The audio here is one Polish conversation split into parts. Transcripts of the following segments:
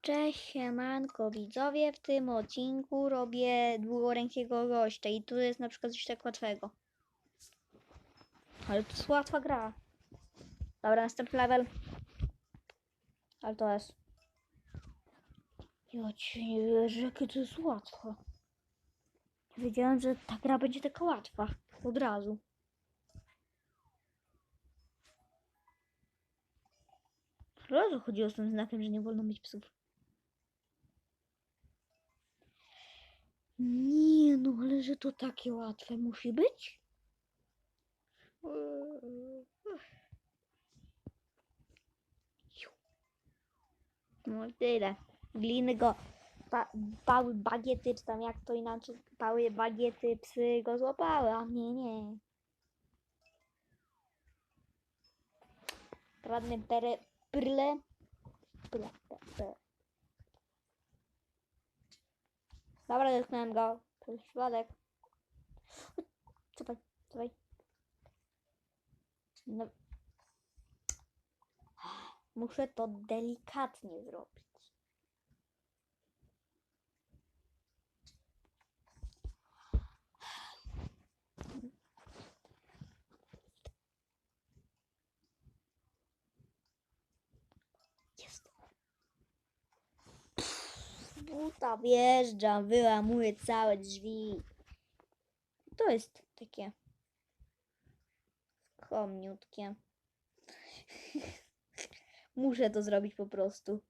Cześć, siemanko widzowie, w tym odcinku robię długorękiego gościa i tu jest na przykład coś tak łatwego. Ale to jest łatwa gra. Dobra, następny level. Ale to jest... Ja ci nie wierzę, jakie to jest łatwe. Wiedziałem, że ta gra będzie taka łatwa. Od razu. Razu chodziło z tym znakiem, że nie wolno mieć psów. Nie no, ale że to takie łatwe musi być? No tyle. Gliny go, pa, bagiety, czy tam jak to inaczej, pały bagiety, psy go złapały, a mnie nie. Kradnę pere, pryle. Pryle, pryle. Dobra, dotknąłem go. Przez przypadek. Cofaj, cofaj. No. Muszę to delikatnie zrobić. Buta wjeżdża, wyłamuje całe drzwi. To jest takie skromniutkie. Muszę to zrobić po prostu.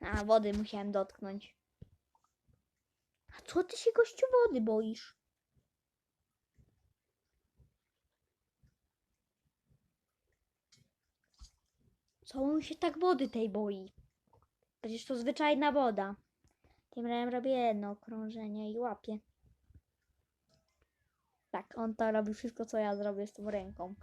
A, wody musiałem dotknąć. A co ty się gościu wody boisz? Co on się tak wody tej boi? Przecież to zwyczajna woda. Tym razem robię jedno okrążenie i łapię. Tak, on to robi wszystko, co ja zrobię z tą ręką.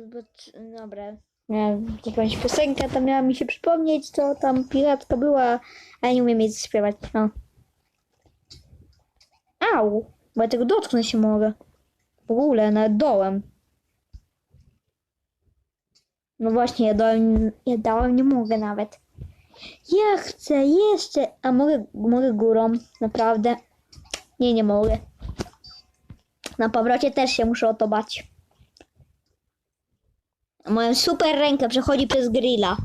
Zobacz- Dobra. Miałem jakąś piosenkę, to miała mi się przypomnieć, co tam piratka była, a ja nie umiem jej zaśpiewać. No. Au! Bo ja tego dotknąć się mogę. W ogóle, nawet dołem. No właśnie, ja dołem, ja dołem nie mogę nawet. Ja chcę jeszcze, a mogę, mogę górą, naprawdę. Nie, nie mogę. Na powrocie też się muszę o to bać. Moją super rękę przechodzi przez grilla.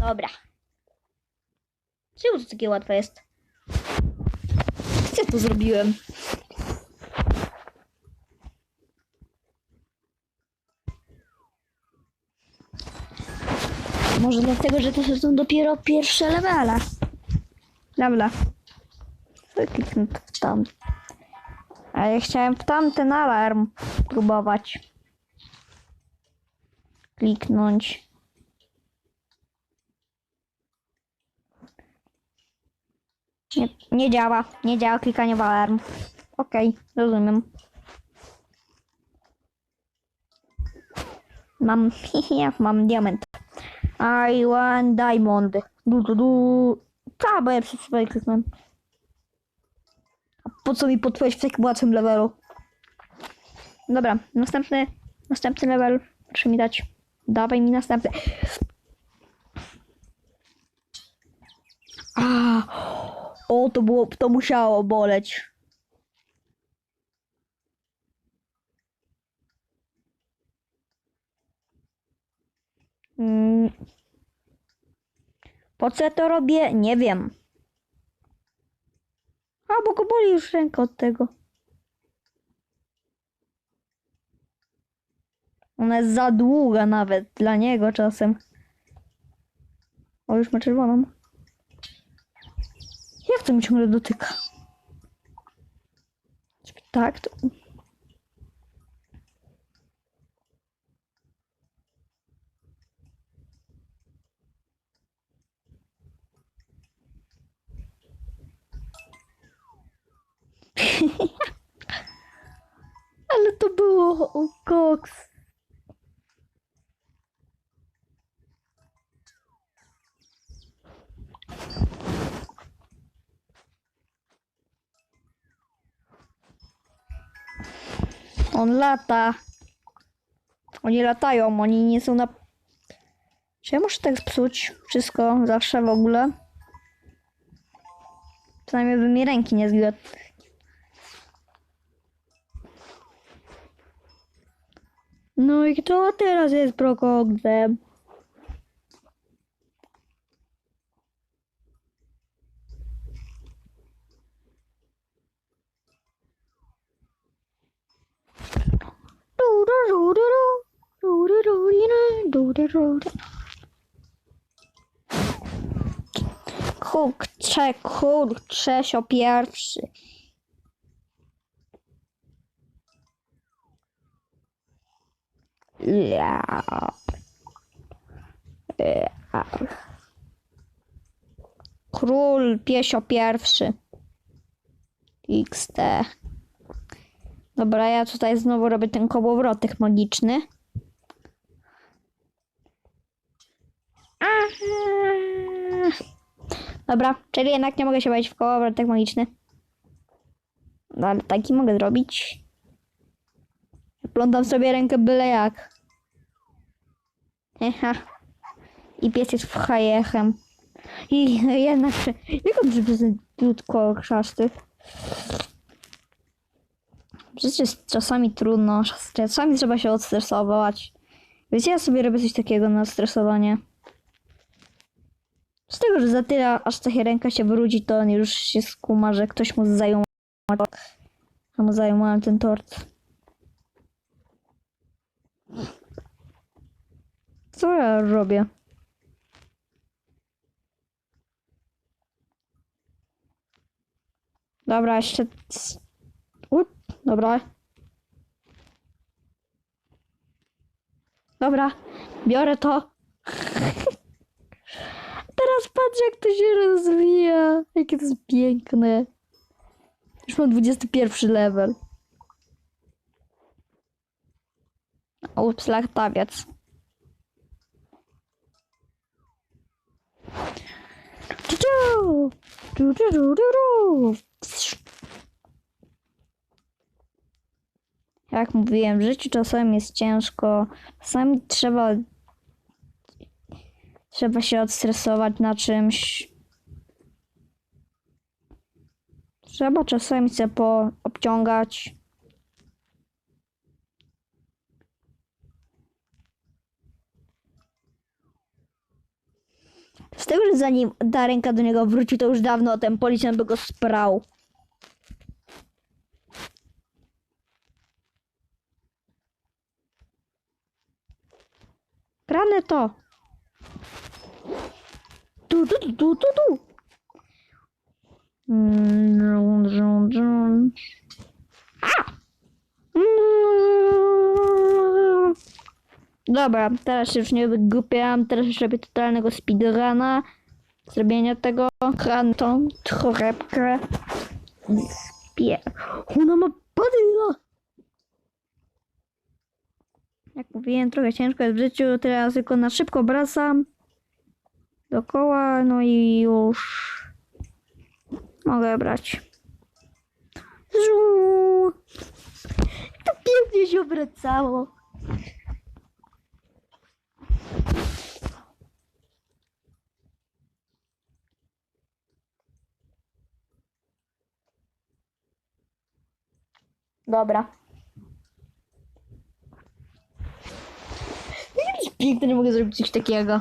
Dobra. Takie łatwe jest? Co tu zrobiłem? Może dlatego, że to są dopiero pierwsze levele. Dobra. Kliknę w tam. A ja chciałem w tamten alarm próbować. Kliknąć. Nie, nie działa. Nie działa klikanie w alarm. Okej, rozumiem. Mam, mam diament. I want diamond. Du, du, du. Ta, bo ja przez sobie kliknąłem. A po co mi podpowiedź w takim łatwym levelu? Dobra, następny, następny level. Proszę mi dać. Dawaj mi następny. To było, to musiało boleć. Mm. Po co to robię? Nie wiem. A, bo go boli już ręka od tego. Ona jest za długa nawet dla niego czasem. O, już ma czerwoną. Jak to mi ciągle dotyka? Tak, to... Ale to było koks. On lata. Oni latają, oni nie są na... Czy ja muszę tak psuć wszystko zawsze w ogóle? Przynajmniej by mi ręki nie zgiły. No i kto teraz jest prokogdem? Kurczę, kurczę, sio pierwszy. Ja. Ja. Król piesio pierwszy. XT. Dobra, ja tutaj znowu robię ten kołowrotek magiczny. Dobra, czyli jednak nie mogę się bawić w kołowrotek magiczny. No ale taki mogę zrobić. Plątam sobie rękę byle jak. Eha. I pies jest w hajechem. I jednak... Jak on żeby krótko krzaszty? Przecież czasami trudno, czasami trzeba się odstresować. Wiecie, ja sobie robię coś takiego na stresowanie. Z tego, że za tyle, aż ta ręka się wróci, to on już się skuma, że ktoś mu zajął. A mu zajmowałem ten tort. Co ja robię? Dobra, jeszcze... Dobra. Dobra, biorę to. Teraz patrz jak to się rozwija. Jakie to jest piękne. Już mam 21 level. Ups, lachtawiec. Tu, tu, tu, tu, tu, tu. Jak mówiłem, w życiu czasami jest ciężko. Czasami trzeba trzeba się odstresować na czymś. Trzeba czasami się poobciągać. Z tego, że zanim ta ręka do niego wróci, to już dawno ten policjant by go sprał. Kranę to. Tu, tu, tu, tu, tu. Mm! Mm. Dobra, teraz już nie wygłupiam, teraz już robię totalnego speedruna. Zrobienia tego krantą, torebkę. Spie... Ona ma badyla! Jak mówiłem, trochę ciężko jest w życiu, teraz tylko na szybko wracam dookoła, no i już mogę brać. Żu! To pięknie się obracało. Dobra. Piękny, że mogę zrobić coś takiego.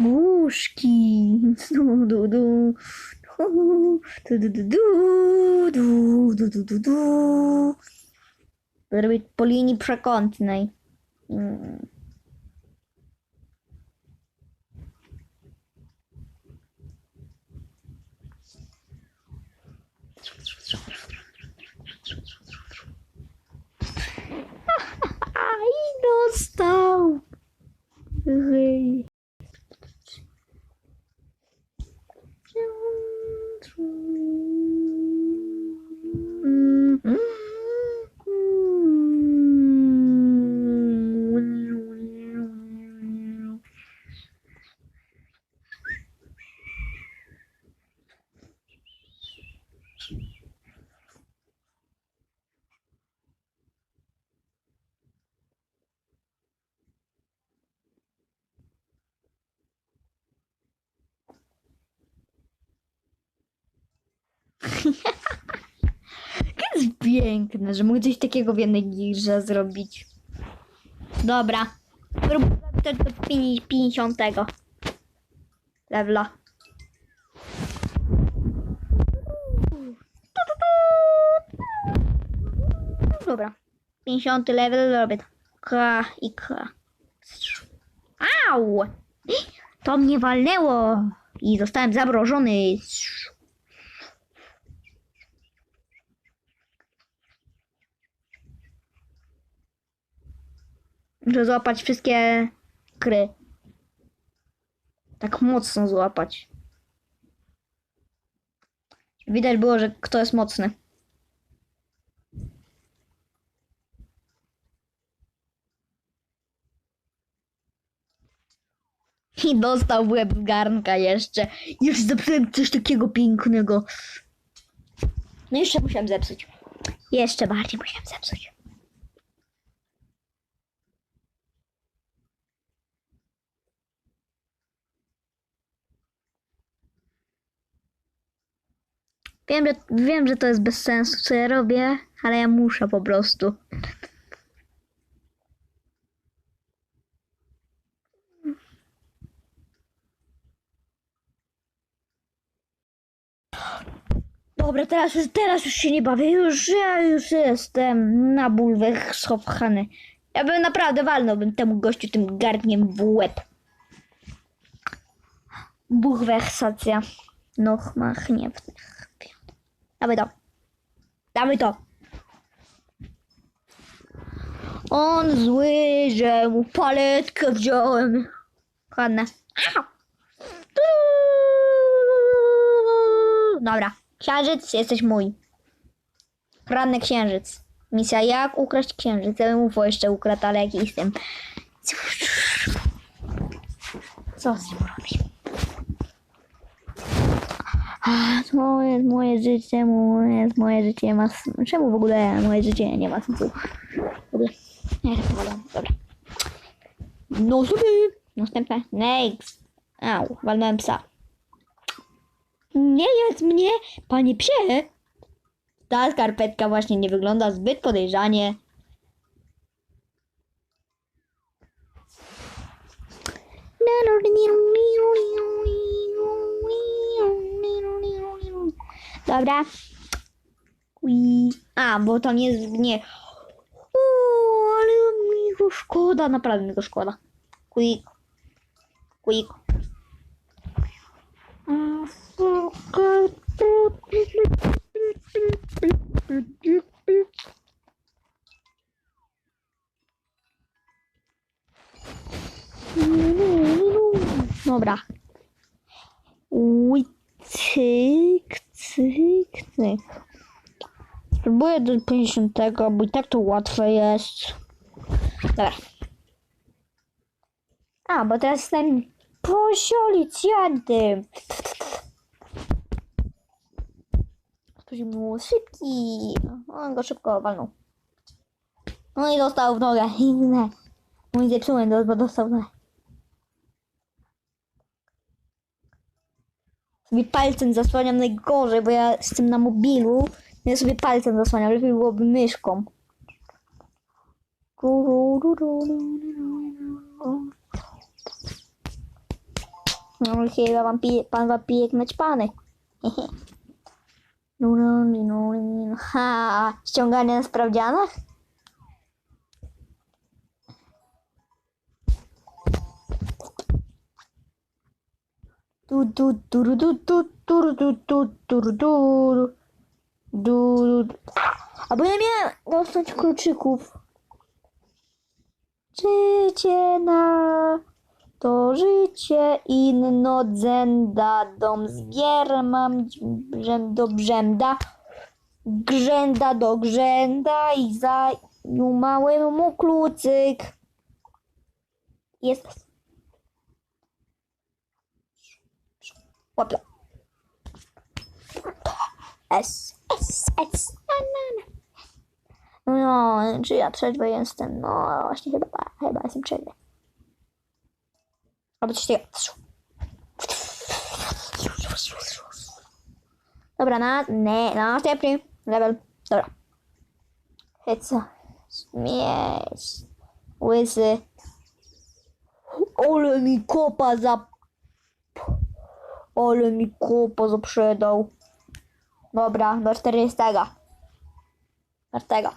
Łóżki. Du, du, du. Du, du, du, du, du, du, du, du, du. Zrobić po linii przekątnej. Mm. не остав. Гей. Piękne, że mogę coś takiego w jednej grze zrobić. Dobra. Spróbuję też do pini- 50 levela. Dobra. 50 level robię. K i K. Au! To mnie walnęło i zostałem zamrożony. Muszę złapać wszystkie kry. Tak mocno złapać. Widać było, że kto jest mocny. I dostał w łeb garnka jeszcze. Już zepsułem coś takiego pięknego. No jeszcze musiałem zepsuć. Jeszcze bardziej musiałem zepsuć. Wiem że, wiem, że to jest bez sensu, co ja robię, ale ja muszę po prostu. Dobra, teraz już, teraz już się nie bawię. Już ja już jestem na bulwach schopchany. Ja bym naprawdę walnąłbym temu gościu tym garnkiem w łeb. Buchwechsacja. Noch mach nie. Dawaj to. Dawaj to. On zły, że mu paletkę wziąłem. Ładne. Dobra. Księżyc, jesteś mój. Ranny księżyc. Misja jak ukraść księżyc. Ja bym UFO jeszcze ukradł, ale jak jestem. Co z nim robić? A, To jest moje życie, moje, moje życie ma. Czemu w ogóle moje życie nie ma sensu? W ogóle. Nie. Dobra. No sobie. Następne. Next. Au, walnąłem psa. Nie jest mnie, panie psie. Ta skarpetka właśnie nie wygląda zbyt podejrzanie. Dobra. Ui. A, bo nie jest nie. O, ale mi go szkoda, naprawdę mi go szkoda. Quick. Quick. Dobra. Cyk, cyk. Spróbuję do 50, bo i tak to łatwe jest. Dobra. A, bo teraz jestem policjantem. Ktoś mu szybki. On go szybko walnął. No i dostał w nogę. Mój zepsułem, bo dostał w nogę. Sobie palcem zasłaniam najgorzej, bo ja jestem na mobilu. Ja sobie palcem zasłaniam, lepiej byłoby myszką. No chyba pan, pije, pan wapijek naćpany. Ha, ściąganie na sprawdzianach? Tu, tu, tu, tu, tu, tu, tu, tu, tu, tu, tu, tu. A bo ja miałem dostać kluczyków. Życie na to życie inno dzenda dom zbier mam brzem do brzęda grzęda do grzęda i za małym mu klucyk jest S S S. No, czy ja trzeźwy jestem? No, właśnie chyba, chyba jestem trzeźwy. Albo coś takiego. Dobra, na, nie, na następny level. Dobra. Heca. Śmieć. Łysy. Ole mi kopa za... Ole mi kopa zaprzedał. Dobra, do 40. Do tego.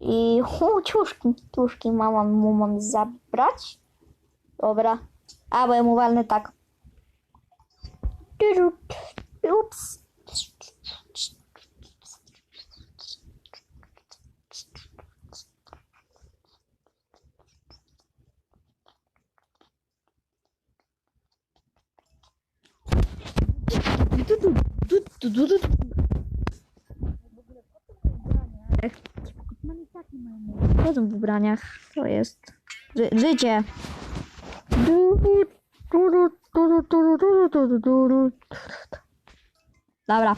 I hu, ciuszki, ciuszki mama mu mam zabrać. Dobra. A, bo ja mu walnę tak. Ups. Chodzą w ubraniach. To jest ży życie. Dobra.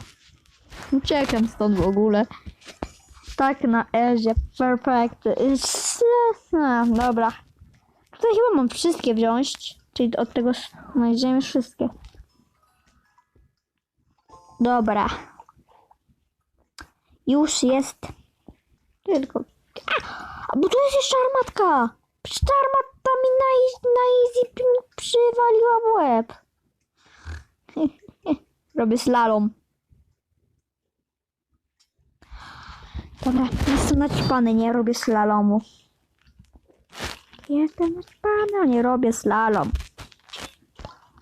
Uciekam stąd w ogóle. Tak na Ezie. Perfect. Dobra. Tutaj chyba mam wszystkie wziąć. Czyli od tego znajdziemy wszystkie. Dobra. Już jest. Tylko. A, bo tu jest jeszcze armatka. Przecież ta armatka mi na, na easy przywaliła w łeb. Robię slalom. Dobra, jestem naćpany, nie robię slalomu. Jestem naćpany, nie robię slalom.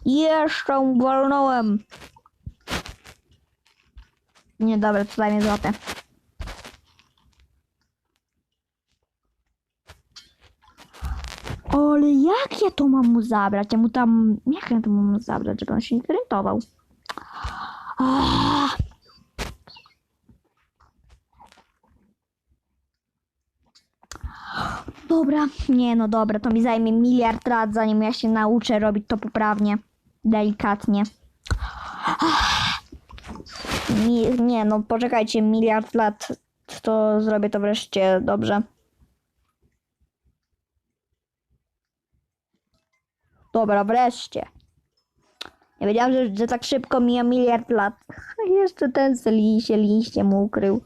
Jeszcze walnąłem. Nie, dobra, tutaj mnie złapie. Ale jak ja to mam mu zabrać? Ja mu tam... Jak ja to mam mu zabrać, żeby on się nie zorientował? Ah. Dobra, nie no dobra, to mi zajmie miliard lat, zanim ja się nauczę robić to poprawnie, delikatnie. Mi, nie no, poczekajcie, miliard lat, to zrobię to wreszcie dobrze. Dobra, wreszcie. Nie wiedziałam, że, że tak szybko mija miliard lat. Jeszcze ten se liście, liście mu ukrył.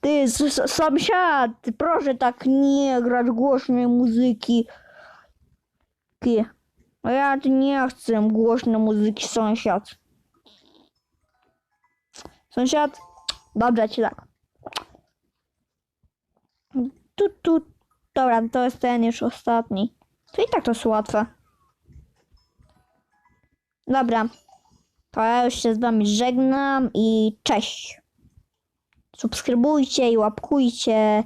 Ty, sąsiad, proszę tak nie grać głośnej muzyki. Ty, a ja nie chcę głośnej muzyki, sąsiad. Sąsiad, dobrze ci tak. Tu, tu. Dobra, to jest ten już ostatni. To i tak to jest łatwe. Dobra. To ja już się z wami żegnam i cześć. Subskrybujcie i łapkujcie.